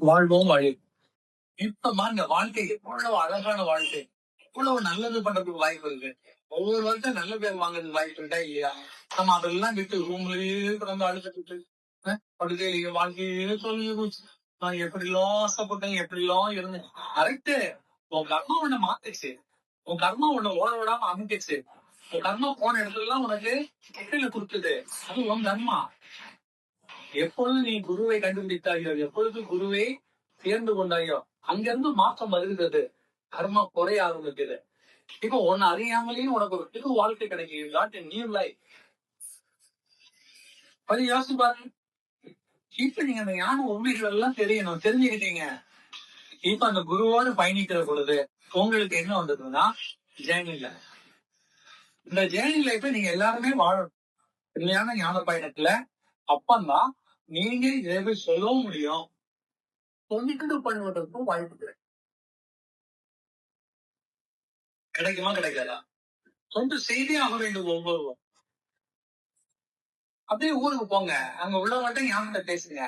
வாழ்வோம் வழி. இப்ப பாருங்க வாழ்க்கை எவ்வளவு அழகான வாழ்க்கை. எவ்வளவு நல்லது பண்றதுக்கு வாய்ப்பு இருக்கு. ஒவ்வொரு வருஷம் நல்ல பேர் வாங்குறதுக்கு வாய்ப்பு இருக்கா இல்லையா? நம்ம அதெல்லாம் விட்டு ரூம்லயே கிடந்து அழுத்தப்பட்டு படுக்கையிலேயே வாழ்க்கையே சொல்லி போச்சு. நான் எப்படிலாம் ஆசைப்பட்டேன் எப்படிலாம் இருந்தேன். கரெக்டு உன் கர்மா உன்னை மாத்திச்சு. உன் கர்மா உன்னை ஓட விடாம அமைக்கிச்சு உன் கர்மா போன இடத்துல எல்லாம் உனக்கு கெட்டில கொடுத்தது அது உன் கர்மா. எப்பொழுது நீ குருவை கண்டுபிடித்தாயோ எப்பொழுது குருவை சேர்ந்து கொண்டாயோ அங்கிருந்து மாற்றம் வருகிறது. கர்மா குறைய ஆரம்பிக்குது. இப்போ உன்னை அறியாமலேயும் உனக்கு ஒரு புது வாழ்க்கை கிடைக்குது. நாட் நியூ லைஃப் அது யோசிச்சு பாருங்க. இப்ப நீங்க அந்த ஞான உண்மைகள் எல்லாம் தெரியணும். தெரிஞ்சுக்கிட்டீங்க. இப்ப அந்த குருவோடு பயணிக்கிற பொழுது உங்களுக்கு என்ன வந்ததுன்னா ஜேர்னி லைஃப் இந்த ஜேர்னி லைஃப் நீங்க எல்லாருமே வாழணும். இல்லையான ஞான பயணத்துல அப்பந்தான் நீங்க இதை போய் சொல்லவும் முடியும். சொல்லிக்கிட்டு பண்ணுவதற்கும் வாய்ப்பு கிடைக்கும் கிடைக்காதா? சொந்த செய்தே ஆக வேண்டும் ஒவ்வொருவரும். அப்படியே ஊருக்கு போங்க. அங்க உள்ளவங்கள்ட்ட ஞாபகத்தை பேசுங்க.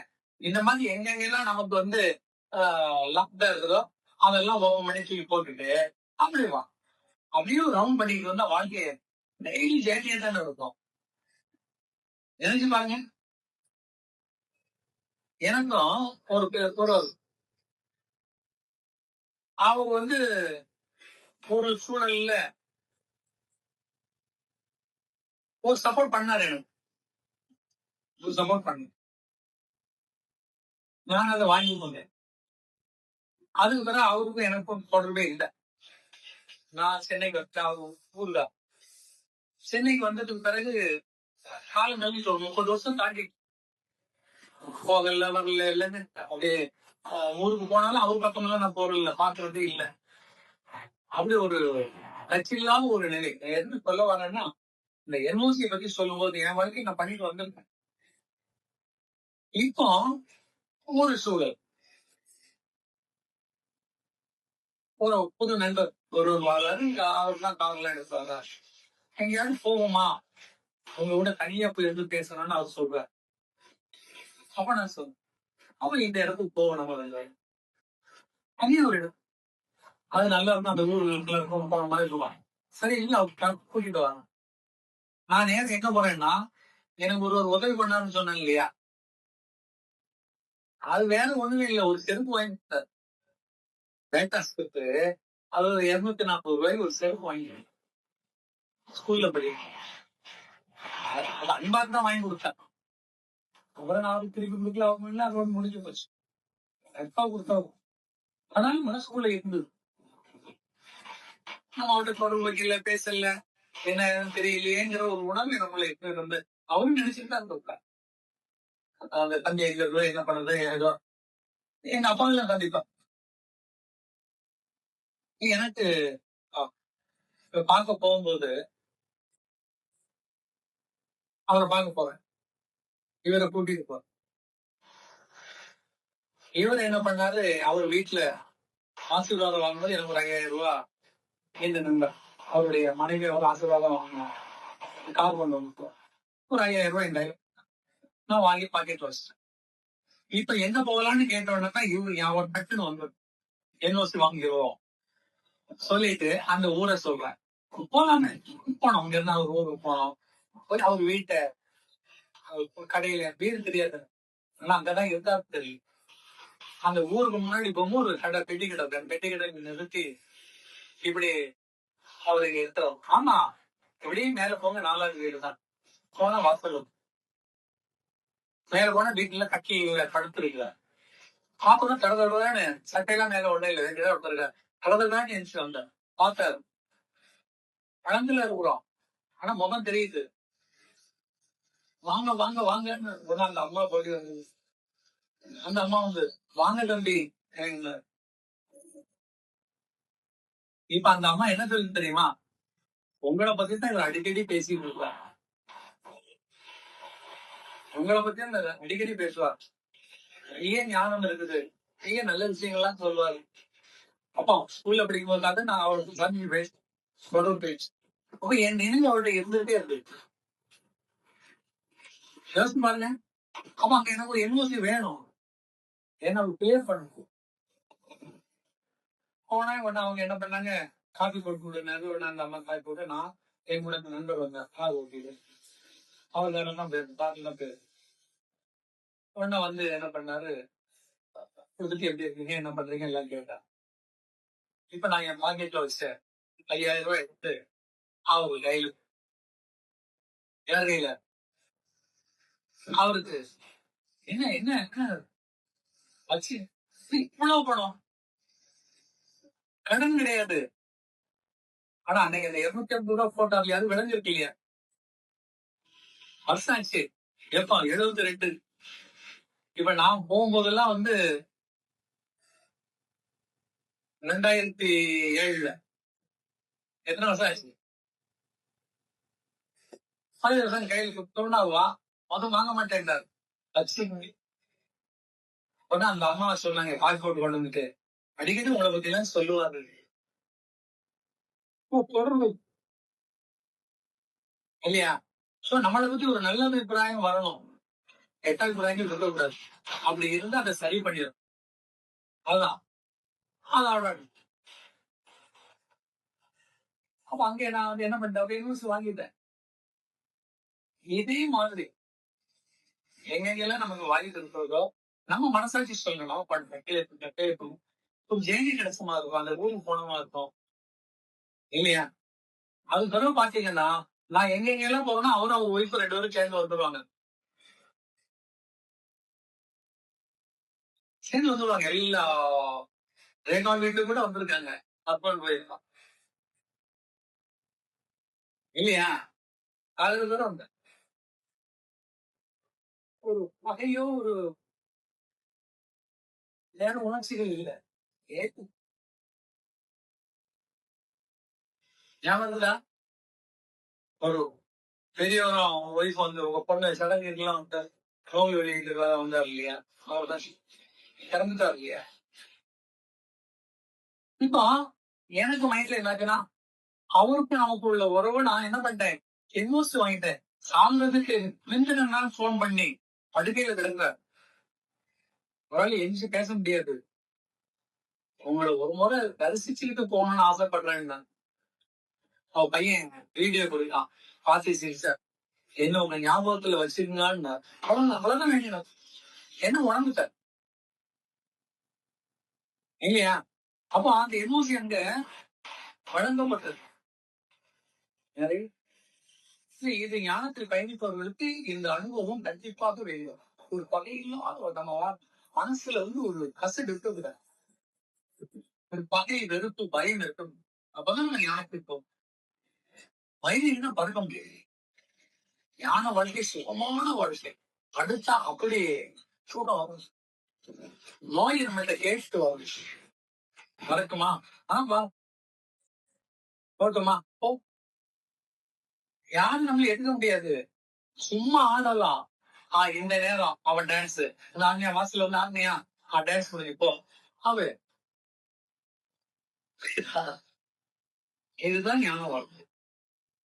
இந்த மாதிரி எங்கெங்கெல்லாம் நமக்கு வந்து லாக்டா இருக்குதோ அதெல்லாம் பண்ணி தூக்கி போட்டுட்டு அப்படி வா. அப்படியே ரவுண்ட் பண்ணிட்டு வந்தா வாழ்க்கைய டெய்லி ஜேர்னியா தானே இருக்கும். நினைச்சு பாருங்க. எனக்கும் ஒரு ஒரு அவங்க வந்து ஒரு சூழல்ல ஒரு சப்போர்ட் பண்ணாரு எனக்கு. ஒரு சப்போர்ட் பண்ண. நான் அதை வாங்கி கொண்டேன். அதுக்கு பிறகு அவருக்கும் எனக்கும் தொடர்பே இல்லை. நான் சென்னைக்கு வந்தேன் அவர் ஊர்ல. சென்னைக்கு வந்ததுக்கு பிறகு காலம் கழிச்சு ஒரு முப்பது வருஷம் தாண்டி போகல வரல இல்லைன்னு அப்படியே ஊருக்கு போனாலும் அவர் பக்கம்லாம் நான் போறதில்ல பாக்குறதே இல்லை. அப்படி ஒரு கட்சி இல்லாம ஒரு நிலை. என்ன சொல்ல வரேன்னா இந்த என்ஓசி பத்தி சொல்லும் போது என் வாழ்க்கை நான் பண்ணிட்டு வந்திருக்கேன். இப்போ ஒரு சூழல். ஒரு புது நண்பர் ஒரு வராரு அவர் தான் கார்ல எடுப்பாங்க எங்கேயாவது போவோமா? உங்க கூட தனியா போய் இருந்து பேசணும்னு அவர் சொல்றாரு. அவன சொல். அவன் இந்த இடத்துக்கு போவன நம்ம தனியா ஒரு இடம். அது நல்லா இருந்தா அந்த ஊர்ல போன மாதிரி சரி இல்ல கூட்டிட்டு வாங்க. நான் நேரம் எங்க போறேன்னா எனக்கு ஒரு ஒரு உதவி பண்ணாருன்னு சொன்னேன் இல்லையா? அது வேற ஒண்ணுமே இல்ல. ஒரு செருப்பு வாங்கி கொடுத்தாரு. பேட்டாஸ் கொடுத்து அது ஒரு இருநூத்தி நாற்பது ரூபாய்க்கு ஒரு செருப்பு வாங்கிட்டேன் ஸ்கூல்ல படி அன்பாக்கு தான் வாங்கி கொடுத்தேன். அவரை நான் திருப்பி கொடுக்கல அவங்க இல்லை அதோட முடிஞ்சு போச்சு. எப்பா கொடுத்தாவும் ஆனாலும் மனசுக்குள்ள இருந்தது. நம்ம அவர்கிட்ட தொடர்பு வைக்கல பேசல என்ன ஏதுன்னு தெரியலையேங்கிற ஒரு உணர்வு நம்மள இருந்து அவரும் நினைச்சுட்டு தான் இருக்கார். அந்த தம்பி எங்க இருக்கோ என்ன பண்றது ஏதோ. எங்க அப்பாவும் கண்டிப்பா. எனக்கு பார்க்க போகும்போது அவரை பார்க்க போறேன். இவரை கூட்டிட்டு போ. இவர் என்ன பண்ணாரு? அவர் வீட்டுல ஆசீர்வாதம் வாங்கும்போது எனக்கு ஒரு ஐயாயிரம் ரூபா இந்த நண்பர் அவருடைய மனைவி அவர் ஆசீர்வாதம் வாங்கினாங்க கார் கொண்டு வந்து ஒரு ஐயாயிரம் ரூபாய் இந்த நான் வாங்கி பாக்கெட் வச்சிட்டேன். இப்ப எங்க போகலாம்னு கேட்டோன்னா இவரு அவர் டக்குன்னு வந்து என்ஓசி வாங்கிடுவோம் சொல்லிட்டு அந்த ஊரை சொல்றேன். போலாமே. போனோம். அங்க இருந்து அவர் ஊருக்கு போனோம். போய் அவர் வீட்டை கடையில வீடு தெரியாது ஆனா அங்கதான் இருந்தா தெரியும். அந்த ஊருக்கு முன்னாடி போகும்போது ஒரு கடை பெட்டி கடை பெட்டி கடை நிறுத்தி இப்படி அவருக்கு எடுத்தோம் ஆமா எப்படியும் மேல போங்க நாலாவது வீடு தான். போனா வாசல் மேல போனா வீட்டுல கக்கி படுத்துருக்கல பாப்பதான் தட தடவைன்னு சட்டையெல்லாம் மேல ஒண்ணு இல்லை ரெண்டு தட தடதான் எழுந்து வந்தேன் பார்த்தாரு பழந்துல இருக்கிறோம். ஆனா முகம் தெரியுது. வாங்க வாங்க வாங்கன்னு அந்த அம்மா போய் அந்த அம்மா வந்து வாங்க தம்பி இப்ப அந்த அம்மா என்ன சொல்லு தெரியுமா? உங்களை பத்தி தான் இவர் அடிக்கடி பேசிட்டு இருப்பார். உங்களை பத்தி அடிக்கடி பேசுவார். நிறைய ஞானம் இருக்குது. நிறைய நல்ல விஷயங்கள்லாம் சொல்லுவாரு அப்பா ஸ்கூல்ல படிக்கும் போது நான் அவருக்கு சந்தி பேச தொடர்பு பேச்சு அப்ப என் நினைவு அவர்கிட்ட இருந்துகிட்டே இருந்துச்சு. யோசிச்சு பாருங்க. அப்ப அங்க எனக்கு ஒரு என்ஓசி வேணும். ஏன்னா பேர் பண்ணணும். போனா உடனே அவங்க என்ன பண்ணாங்க? காபி போட்டு கொடுனாரு உடனே அந்த அம்மா காய் போட்டு நான் என் கூட நண்பர் வந்தார் கார் ஓட்டிட்டு அவர் வேற தான் பேர் பாட்டுலாம் பேர். உடனே வந்து என்ன பண்ணாரு? கொடுத்துட்டு எப்படி இருக்கீங்க என்ன பண்றீங்க எல்லாம் கேட்டா. இப்ப நான் என் பாக்கெட்ல வச்சேன் ஐயாயிரம் ரூபாய் எடுத்து அவங்க கையில் யார் கையில? அவருக்கு என்ன என்ன என்ன வச்சு இவ்வளவு பணம்? கடன் கிடையாது. ஆனா அன்னைக்கு அந்த இருநூத்தி ஐம்பது ரூபா போட்டோ யாரும் விளைஞ்சிருக்கு இல்லையா வருஷம் ஆச்சு எப்பா எழுபத்தி ரெண்டு. இப்ப நான் போகும்போதெல்லாம் வந்து ரெண்டாயிரத்தி ஏழுல. எத்தனை வருஷம் ஆச்சு? பதினஞ்சு வருஷம் கையில் கொடுத்தோம்னா வா மொதல் வாங்க மாட்டேன்டார் வச்சு உடனே அந்த அம்மா சொன்னாங்க பாஸ்போர்ட் கொண்டு வந்துட்டு அடிக்கடி உங்களை பத்தி எல்லாம் சொல்லுவாரு இல்லையா? சோ நம்மளை பத்தி ஒரு நல்ல அபிப்பிராயம் வரணும். கெட்ட அபிப்பிராயம் இருக்கக்கூடாது. அப்படி இருந்தா அதை சரி பண்ணிடும் அதுதான் அதோட அப்ப அங்க நான் வந்து என்ன பண்ணிட்டேன்? நியூஸ் வாங்கிட்டேன். இதே மாதிரி. எங்கெங்கெல்லாம் நமக்கு வாங்கிட்டு இருக்கிறதோ நம்ம மனசாட்சி சொல்லணும் பண்றேன் கேட்கும் கேட்கும் ஜெயி கிடைச்சமா இருக்கும் அந்த ஊருக்கு போனமா இருக்கும். இல்லையா? அது பிறகு பாத்தீங்கன்னா நான் எங்க எங்கெல்லாம் போறேன்னா அவரும் அவங்க ஒய்ஃப் ரெண்டு பேரும் சேர்ந்து வந்துருவாங்க. சேர்ந்து வந்துருவாங்க. எல்லா ரேகா வீட்டுக்கு கூட வந்திருக்காங்க. ஹஸ்பண்ட் ஒய்ஃப் இல்லையா? அது கூட வந்தேன். ஒரு வகையோ ஒரு வேற உணர்ச்சிகள் இல்லை. ஏத்து ஞாபகங்களா ஒரு பெரியவரும் ஒய்ஃப் வந்து உங்க பொண்ணு சடங்குலாம் வந்தார் நோய் வெளியிட்டு வந்தார் இல்லையா? அவர் தான் இறந்துட்டார் இல்லையா? இப்போ எனக்கு மைண்ட்ல என்னாச்சுன்னா அவருக்கு நமக்கு உள்ள உறவு நான் என்ன பண்ணிட்டேன்? இன்வெஸ்ட் வாங்கிட்டேன். சாப்பிடுறதுக்கு ரெண்டு நாள் போன் பண்ணி படுக்கையில கிடந்த அவரால் எஞ்சி பேச முடியாது. உங்களை ஒரு முறை தரிசிச்சுக்கிட்டு போகணும்னு ஆசைப்படுறேன் நான். அவ பையன் வீடியோ கொடுக்கலாம் பார்த்து சிரிச்சா என்ன உங்க ஞாபகத்துல வச்சிருந்தான்னு? அவ்வளவு அவ்வளவுதான் வேணும் என்ன உணர்ந்துட்ட இல்லையா? அப்போ அந்த எமோசி அங்க வழங்கப்பட்டது. யாரு? இது ஞானத்தில் பயணிப்பவர்களுக்கு இந்த அனுபவம் கண்டிப்பாக வேண்டும் ஒரு பகையிலும் நம்ம மனசுல வந்து ஒரு கசடு இருக்குது ஒரு பகை வெறுப்பு பயம் இருக்கும். அப்பதான் நம்ம ஞானத்துக்கு போகும் வயதினா பறக்க முடியாது. ஞான வாழ்க்கை சுகமான வாழ்க்கை. அடுத்தா அப்படியே சூடம் வரும். நோய் நம்மகிட்ட கேட்டு வரும். மறக்குமா? ஆமா. போட்டுமா? போ. யாரும் நம்மள எடுக்க முடியாது. சும்மா ஆடலாம் ஆ இந்த நேரம் அவன் டான்ஸ் நாங்க வாசல்ல வந்து ஆனியா ஆ டான்ஸ் பண்ணி போ அவ இதுதான் ஞாபகம்.